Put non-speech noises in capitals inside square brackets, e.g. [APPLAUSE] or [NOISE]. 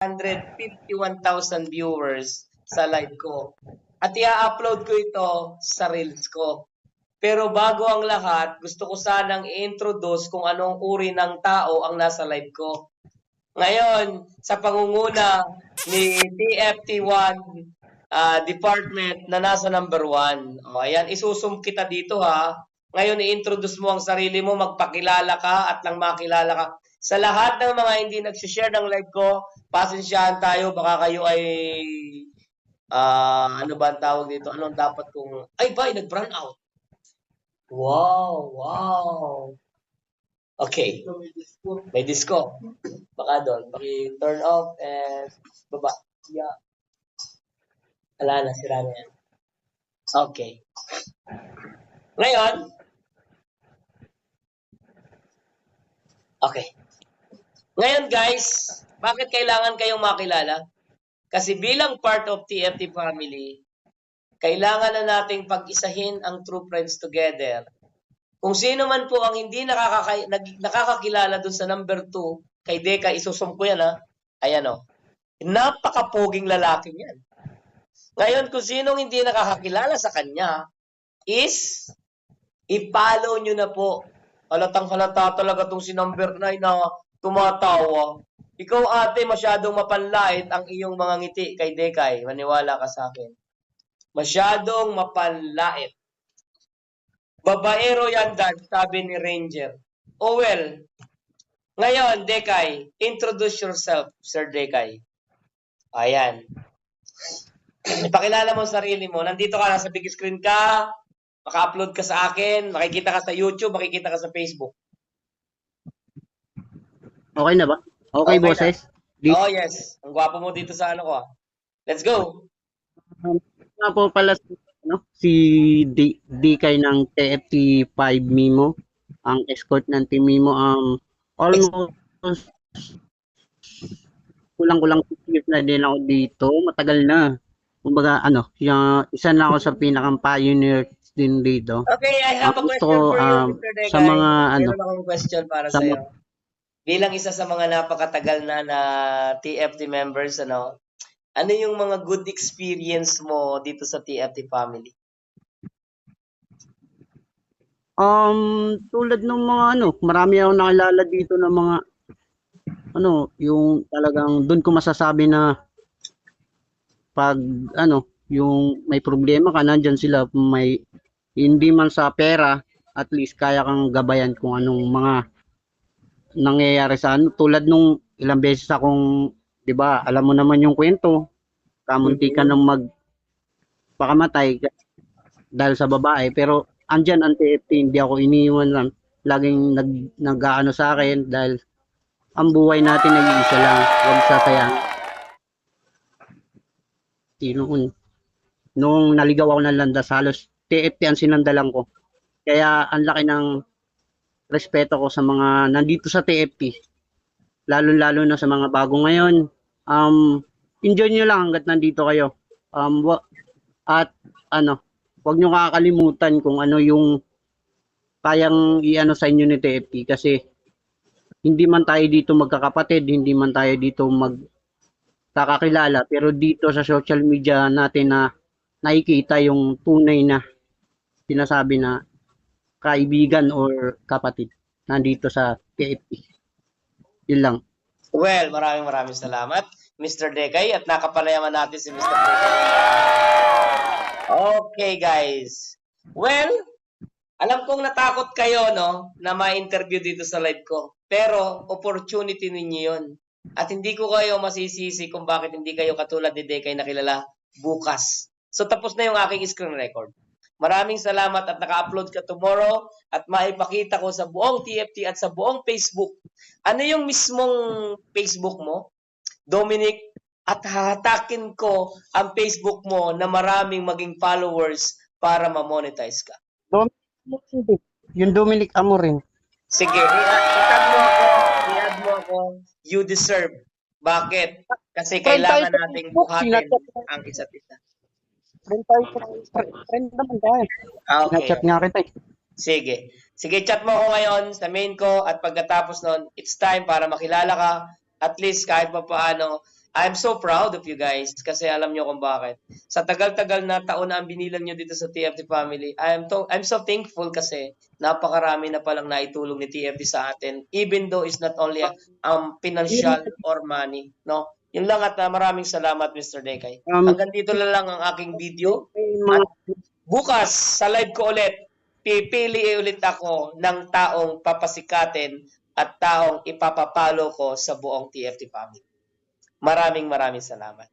151,000 viewers sa live ko. At i-upload ko ito sa Reels ko. Pero bago ang lahat, gusto ko sanang i-introduce kung anong uri ng tao ang nasa live ko. Ngayon, sa pangunguna ni TFT1 ah, department na nasa number 1. O, ayan, isusum kita dito ha. Ngayon, i-introduce mo ang sarili mo, magpakilala ka at lang makilala ka. Sa lahat ng mga hindi nag-share ng live ko, pasensyahan tayo, baka kayo ay ah ano ba ang tawag dito? Anong dapat kung ay ba, nag-brown out. Wow, wow. Okay. May disco. Baka doon. Paki-turn off and baba. Yeah. Wala na, sira na yan. Okay. Ngayon, okay. Ngayon guys, bakit kailangan kayong makilala? Kasi bilang part of TFT family, kailangan na nating pag-isahin ang true friends together. Kung sino man po ang hindi nakakaka- nakakakilala dun sa number 2, kay Deka, isusum ko yan ha. Ayan o. Napakapoging lalaki yan. Ngayon, kung sinong hindi nakakakilala sa kanya, is i-follow nyo na po. Halatang halata talaga tong si number 9 na tumatawa. Ikaw ate, masyadong mapanlait ang iyong mga ngiti kay Dekay. Maniwala ka sa akin. Masyadong mapanlait. Babaero yan, Dad, sabi ni Ranger. Oh well, ngayon, Dekay, introduce yourself, Sir Dekay. Ayan. [CLEARS THROAT] Ipakilala mo sarili mo. Nandito ka, nasa big screen ka, maka-upload ka sa akin, makikita ka sa YouTube, makikita ka sa Facebook. Okay na ba? Okay, Okay na. boses? Di- Oh, yes. Ang gwapo mo dito sa ano ko. ah. Let's go. Nga po pala si, ano, si D- DK ng TFT5 Mimo, ang escort ng Team Mimo. Um, almost kulang-kulang years na din ako dito. Matagal na. Kumbaga, ano, yung, isa na ako sa pinakang pioneer din dito. Okay, I have a Ang question ko, for you, um, Mr. Dekay. sa mga, ano, Meron akong question para sa sa iyo. Bilang isa sa mga napakatagal na na TFT members, ano, ano yung mga good experience mo dito sa TFT family? Um, tulad ng mga ano, marami akong nakilala dito ng mga ano, yung talagang doon ko masasabi na pag ano, yung may problema ka nandiyan sila may hindi man sa pera, at least kaya kang gabayan kung anong mga nangyayari sa ano tulad nung ilang beses akong 'di ba, alam mo naman yung kwento, kamunti ka nang mag pakamatay dahil sa babae pero andyan ang TFT, hindi ako iniiwan lang. Laging nag, nag-ano sa akin dahil ang buhay natin ay isa lang. Huwag sasayang. Noon, nung naligaw ako ng landas, halos TFT ang sinandalan ko. Kaya ang laki ng respeto ko sa mga nandito sa TFT. Lalo-lalo na sa mga bago ngayon. Um, enjoy nyo lang hanggat nandito kayo. Um, wa- at ano, huwag nyo kakalimutan kung ano yung kayang i-ano sa inyo ni TFT kasi hindi man tayo dito magkakapatid, hindi man tayo dito mag kakakilala, pero dito sa social media natin na nakikita yung tunay na sinasabi na kaibigan or kapatid nandito sa TFT. Yun lang. Well, maraming maraming salamat, Mr. Dekay, at nakapanayaman natin si Mr. Dekay. Okay, guys. Well, alam kong natakot kayo, no, na ma-interview dito sa live ko. Pero, opportunity ninyo yun. At hindi ko kayo masisisi kung bakit hindi kayo katulad ni Dekay na kilala bukas. So, tapos na yung aking screen record. Maraming salamat at naka-upload ka tomorrow at maipakita ko sa buong TFT at sa buong Facebook. Ano yung mismong Facebook mo? Dominic, at hahatakin ko ang Facebook mo na maraming maging followers para ma-monetize ka. Yung Dominic Amorin. Sige, i- i-tag mo ako, i-add mo ako, you deserve. Bakit? Kasi kailangan nating buhatin ang isa't isa. Friend tayo. Friend naman tayo. Ah, Okay. Chat nga kita eh. Sige. Sige, chat mo ako ngayon sa main ko at pagkatapos nun, it's time para makilala ka. At least kahit pa paano, I'm so proud of you guys kasi alam nyo kung bakit. Sa tagal-tagal na taon na ang binilang nyo dito sa TFT family, I'm, to, I'm so thankful kasi napakarami na palang naitulong ni TFT sa atin even though it's not only a, um, financial or money. No? Yun lang at uh, maraming salamat Mr. Dekay. Um, Hanggang dito na lang ang aking video. mga Bukas sa live ko ulit, pipili ulit ako ng taong papasikatin at taong ipapapalo ko sa buong TFT family. Maraming maraming salamat.